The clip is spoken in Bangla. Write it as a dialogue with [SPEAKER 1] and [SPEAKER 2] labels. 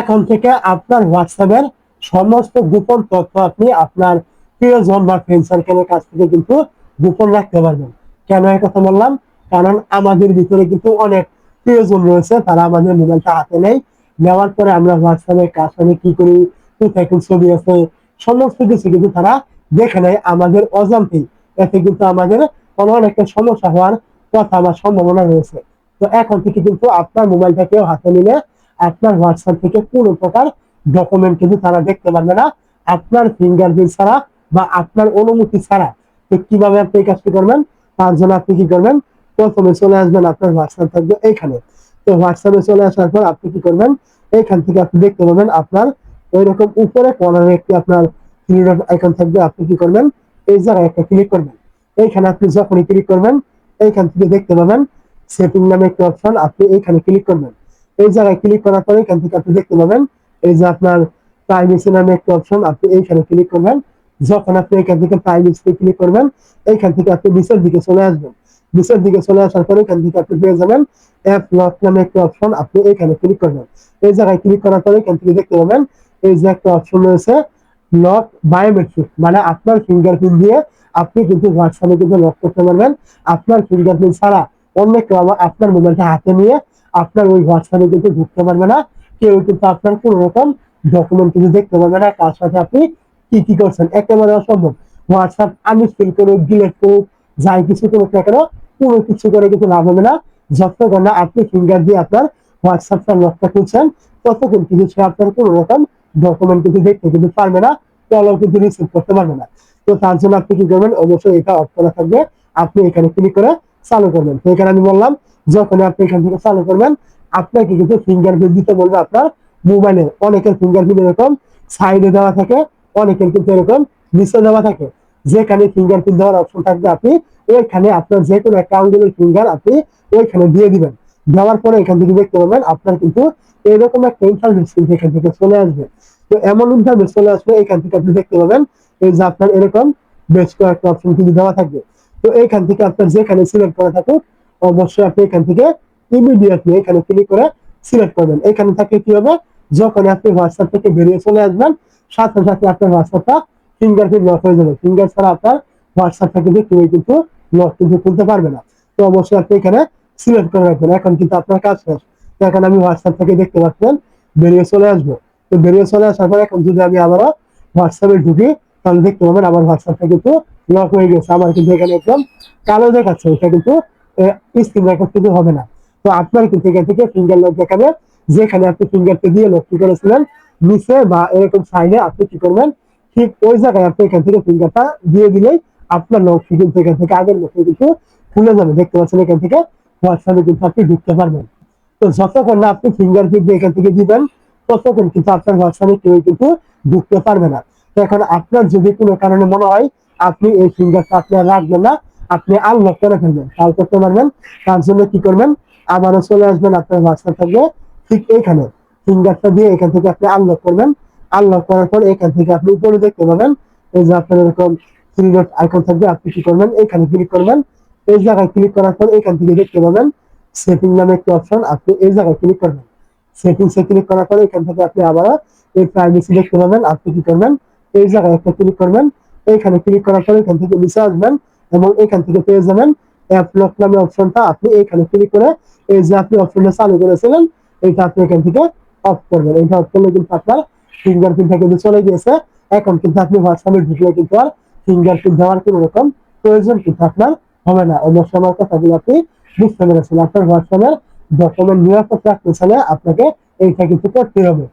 [SPEAKER 1] এখন থেকে আপনার হোয়াটসঅ্যাপের সমস্ত গোপন তথ্য আপনি আপনার প্রিয়জন বা ফ্রেন্ড সার্কেলের কাছ থেকে কিন্তু গোপন রাখতে পারবেন। কেন এই কথা বললাম? কারণ আমাদের ভিতরে কিন্তু অনেক প্রিয়জন রয়েছে, তারা আমাদের মোবাইলটা হাতে নেই নেওয়ার পরে আমরা হোয়াটসঅ্যাপে কার আমি কি করি, কোথায় কোন ছবি আছে, সমস্ত কিছু কিন্তু তারা দেখে নেয় আমাদের অজান্তেই এতে কিন্তু আমাদের কোনো একটা সমস্যা হওয়ার কথা বা সম্ভাবনা রয়েছে। তো এখন থেকে কিন্তু আপনার মোবাইলটা কেউ হাতে নিলে আপনার হোয়াটসঅ্যাপ থেকে কোনো প্রকার ডকুমেন্ট কিন্তু তারা দেখতে পারবে না। আপনার ফিঙ্গারপ্রিন্ট ছাড়া বা আপনার অনুমতি ছাড়া তো কীভাবে আপনি এই কাজটি করবেন, তার জন্য আপনি কি করবেন, প্রথমে চলে আসবেন আপনার হোয়াটসঅ্যাপ থাকবে এইখানে। তো হোয়াটসঅ্যাপে চলে আসার পর আপনি কি করবেন, এইখান থেকে আপনি দেখতে পাবেন আপনার ওই রকম উপরে কর্নারে একটি আপনার আইকন থাকবে। আপনি কি করবেন, এই জায়গায় একটা ক্লিক করবেন। এইখানে আপনি যখনই ক্লিক করবেন, এইখান থেকে দেখতে পাবেন সেটিং নামে একটি অপশন আপনি এইখানে ক্লিক করবেন। এই জায়গায় ক্লিক করার পরে এখান থেকে আপনি দেখতে পাবেন, এই যে আপনার প্রাইভেসি নামে একটা অপশন আপনি এইখানে ক্লিক করবেন। যখন আপনি এখান থেকে প্রাইভেসি ক্লিক করবেন, এইখান থেকে আপনি নিচের দিকে চলে আসবেন। নিচের দিকে চলে আসার পরে এখান থেকে আপনি পেয়ে যাবেন অ্যাপ লক নামে একটা অপশন আপনি এইখানে ক্লিক করবেন। এই জায়গায় ক্লিক করার পরে এখান থেকে দেখতে পাবেন, এই যে একটা অপশন রয়েছে লক বায়োমেট্রিক মানে আপনার ফিঙ্গারপ্রিন্ট দিয়ে আপনি কিন্তু হোয়াটসঅ্যাপে কিন্তু লক করতে পারবেন। আপনার ফিঙ্গারপ্রিন্ট ছাড়া অন্য কেউ আপনার মোবাইলটা হাতে নিয়ে আপনার ওই হোয়াটসঅ্যাপে কিন্তু ঢুকতে পারবে না। কেউ কিন্তু আপনার কোনো রকম ডকুমেন্ট কিন্তু দেখতে পারবে না। তার সাথে আপনি কি কি করছেন? একেবারে অসম্ভব। হোয়াটসঅ্যাপ আনইনস্টল করুক ডিলেট করুক যাই কিছু করুক না কেন, কোনো কিছু করে কিন্তু লাভ হবে না। যতক্ষণ না আপনি ফিঙ্গার দিয়ে আপনার হোয়াটসঅ্যাপটা লকটা খুলছেন ততক্ষণ কিন্তু সে আপনার কোনো রকম ডকুমেন্ট কিন্তু দেখতে কিন্তু পারবে না কলও কিন্তু রিসিভ করতে পারবে না। তো তার জন্য আপনি কি করবেন? অবশ্যই এটা অফ করা থাকবে। আপনি এখানে ক্লিক করে চালু করবেন। তো এখানে আমি বললাম যখন আপনি এখান থেকে চালু করবেন, আপনাকে কিন্তু ফিঙ্গারপ্রিন্ট দিতে বলবে আপনার মোবাইলে অনেকের ফিঙ্গারপ্রিন্ট এরকম সাইডে দেওয়া থাকে, অনেকের কিন্তু এরকম, নিচে দেওয়া থাকে। যেখানে ফিঙ্গারপ্রিন্ট দেওয়ার অপশন থাকবে আপনি, ওইখানে আপনার যে কোনো একটা আঙ্গুলের ফিঙ্গার আপনি ওইখানে দিয়ে দিবেন। দেওয়ার পরে এখান থেকে দেখতে পাবেন আপনার কিন্তু এরকম একটা ইন্টারভিউ কিন্তু এখান থেকে চলে আসবে। তো এমন ইন্টারভিউ চলে আসবে এখান থেকে আপনি দেখতে পাবেন এই যে আপনার এরকম বেশ কয়েকটা অপশন কিন্তু দেওয়া থাকবে। তো এইখান থেকে আপনার যেখানে সিলেক্ট করা থাকুক অবশ্যই আপনি এখান থেকে ইমিডিয়েটলি এখানে ক্লিক করে সিলেক্ট করবেন। এখানে থাকলে কি হবে? যখন আপনি হোয়াটসঅ্যাপ থেকে বেরিয়ে চলে আসবেন, সাথে সাথে আপনার হোয়াটসঅ্যাপটা ফিঙ্গারপ্রিন্ট লক হয়ে যাবে। ফিঙ্গার ছাড়া আপনার হোয়াটসঅ্যাপটা কিন্তু কেউ কিন্তু লক কিন্তু খুলতে পারবে না। তো অবশ্যই আপনি এখানে সিলেক্ট করে রাখবেন। এখন কিন্তু আপনার কাজ শেষ। এখন আমি হোয়াটসঅ্যাপ থেকে দেখতে পাচ্ছেন, বেরিয়ে চলে আসব। তো বেরিয়ে চলে আসার পর এখন যদি আমি আবারও হোয়াটসঅ্যাপে ঢুকি, তাহলে দেখতে পাবেন আমার হোয়াটসঅ্যাপটা কিন্তু লক হয়ে গেছে। আমার কিন্তু এখানে একদম কালো দেখাচ্ছে। এটা কিন্তু স্ক্রিন রেকর্ড কিন্তু হবে না। তো আপনার কিন্তু এখান থেকে ফিঙ্গার লক দেখাবে। যেখানে আপনি ফিঙ্গারটা দিয়ে লক্ষ্য করেছিলেন? নিচে বা এরকম সাইডে আপনি কি করবেন? ঠিক ওই জায়গায় আপনি এখান থেকে ফিঙ্গারটা দিয়ে দিলেই আপনার লক্ষ্য কিন্তু এখান থেকে আগের লক্ষ্য কিন্তু খুলে যাবে। দেখতে পাচ্ছেন এখান থেকে হোয়াটসঅ্যাপে কিন্তু আপনি ঢুকতে পারবেন। তো যতক্ষণ না আপনি ফিঙ্গারপ্রিন্ট এখান থেকে দিবেন, ততক্ষণ কিন্তু আপনার হোয়াটসঅ্যাপে কেউ কিন্তু ঢুকতে পারবে না। তো এখন আপনার যদি কোনো কারণে মনে হয়, আপনি এই ফিঙ্গারটা আপনি রাখবেন না। আপনি আনলক করে ফেলবেন। কাল করতে পারবেন তার জন্য কি করবেন, আবারও চলে আসবেন আপনার হোয়াটসঅ্যাপ থাকবে, ঠিক এইখানে। ফিঙ্গারটা দিয়ে এখান থেকে আপনি আনলক করবেন। আনলক করার পর এখান থেকে আপনি উপরে দেখতে পাবেন, এই যে আপনার এরকম থ্রি ডট আইকন থাকবে, আপনি কি করবেন এখানে ক্লিক করবেন। এই জায়গায় ক্লিক করার পর এখান থেকে দেখতে পাবেন সেটিং নামে একটি অপশন আপনি এই জায়গায় ক্লিক করবেন। সেটিংসে ক্লিক করার পর এখান থেকে আপনি আবার এই প্রাইভেসি দেখতে পাবেন, আপনি কি করবেন, এই জায়গায় একটা ক্লিক করবেন। এইখানে ক্লিক করার পর এখান থেকে নিচে আসবেন এবং এখান থেকে পেয়ে যাবেন অ্যাপ লক নামে অপশনটা। আপনি এইখানে ক্লিক করে এই যে আপনি অপশনটা চালু করেছিলেন, এইটা আপনি এখান থেকে অফ করবেন। এইটা অফ করলে কিন্তু আপনার ফিঙ্গারপ্রিন্টটা কিন্তু চলে গিয়েছে। এখন কিন্তু আপনি হোয়াটসঅ্যাপে ঢুকলে কিন্তু আর ফিঙ্গারপ্রিন্ট দেওয়ার কোনো রকম প্রয়োজন কিন্তু আপনার হবে না। অবশ্যই আমার কথাগুলো আপনি বুঝতে পেরেছেন। আপনার হোয়াটসঅ্যাপের ডকুমেন্ট নিরাপদ রাখতে চাইলে আপনাকে এইটা কিন্তু করতে হবে।